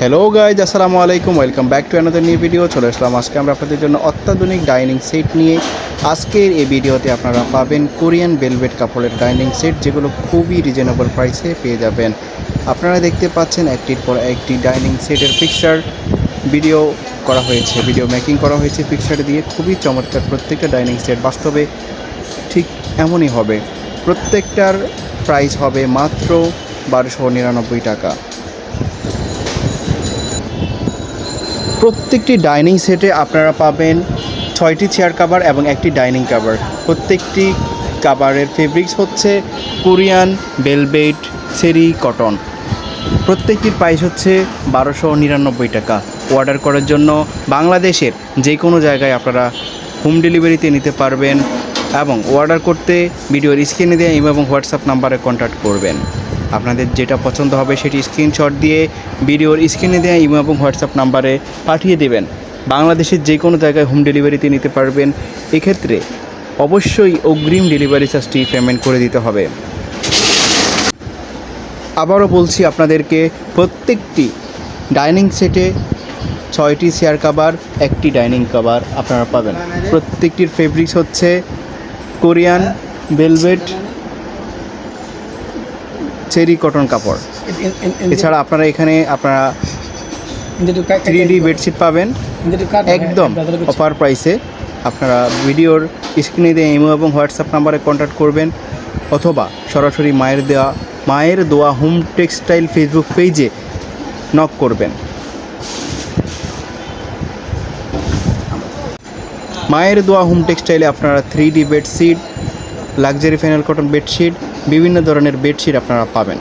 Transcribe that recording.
Hello guys আসসালামু আলাইকুম welcome back to another new video চলে আসলাম আজকে আমরা আপনাদের জন্য অত্যাধুনিক ডাইনিং সেট নিয়ে। আজকের এই ভিডিওতে আপনারা পাবেন কোরিয়ান বেলভেট কাপড়ের ডাইনিং সেট যেগুলো খুবই রিজনেবল প্রাইসে পেয়ে যাবেন। আপনারা দেখতে পাচ্ছেন একটির পর একটি ডাইনিং সেটের পিকচার ভিডিও করা হয়েছে ভিডিও মেকিং করা হয়েছে পিকচার দিয়ে। খুবই চমৎকার প্রত্যেকটা ডাইনিং সেট বাস্তবে ঠিক এমনই হবে। প্রত্যেকটার প্রাইস হবে মাত্র বারোশো নিরানব্বই টাকা। প্রত্যেকটি ডাইনিং সেটে আপনারা পাবেন ছয়টি চেয়ার কাভার এবং একটি ডাইনিং কাভার প্রত্যেকটি কাভারের ফেব্রিক্স হচ্ছে কোরিয়ান বেলবেট সেরি কটন প্রত্যেকটির প্রাইস হচ্ছে বারোশো নিরানব্বই টাকা। অর্ডার করার জন্য বাংলাদেশের যে কোনো জায়গায় আপনারা হোম ডেলিভারিতে নিতে পারবেন। এবং অর্ডার করতে ভিডিওর স্ক্রিনে দেওয়া ইমেল এবং হোয়াটসঅ্যাপ নাম্বারে কন্ট্যাক্ট করবেন। আপনাদের যেটা পছন্দ হবে সেটি স্ক্রিনশট দিয়ে ভিডিওর স্ক্রিনে দেওয়া ইমেল এবং হোয়াটসঅ্যাপ নাম্বারে পাঠিয়ে দেবেন। বাংলাদেশের যে কোনো জায়গায় হোম ডেলিভারিতে নিতে পারবেন। এক্ষেত্রে অবশ্যই অগ্রিম ডেলিভারি চার্জটি পেমেন্ট করে দিতে হবে। আবারও বলছি আপনাদেরকে, প্রত্যেকটি ডাইনিং সেটে ছয়টি চেয়ার কাভার একটি ডাইনিং কাভার আপনারা পাবেন। প্রত্যেকটির ফেব্রিক্স হচ্ছে কোরিয়ান ভেলভেট চেরি কটন কাপড়। এছাড়া আপনারা এখানে আপনারা থ্রি ডি বেডশিট পাবেন। একদম অফার প্রাইসে আপনারা ভিডিওর স্ক্রিনে দিয়ে ইমো এবং হোয়াটসঅ্যাপ নাম্বারে কন্ট্যাক্ট করবেন অথবা সরাসরি মায়ের দেওয়া মায়ের দোয়া হোম টেক্সটাইল ফেসবুক পেজে নক করবেন। মায়ের দোয়া হোম টেক্সটাইলে আপনারা three D bedsheet luxury flannel cotton bedsheet বিভিন্ন ধরনের বেডশিট আপনারা পাবেন।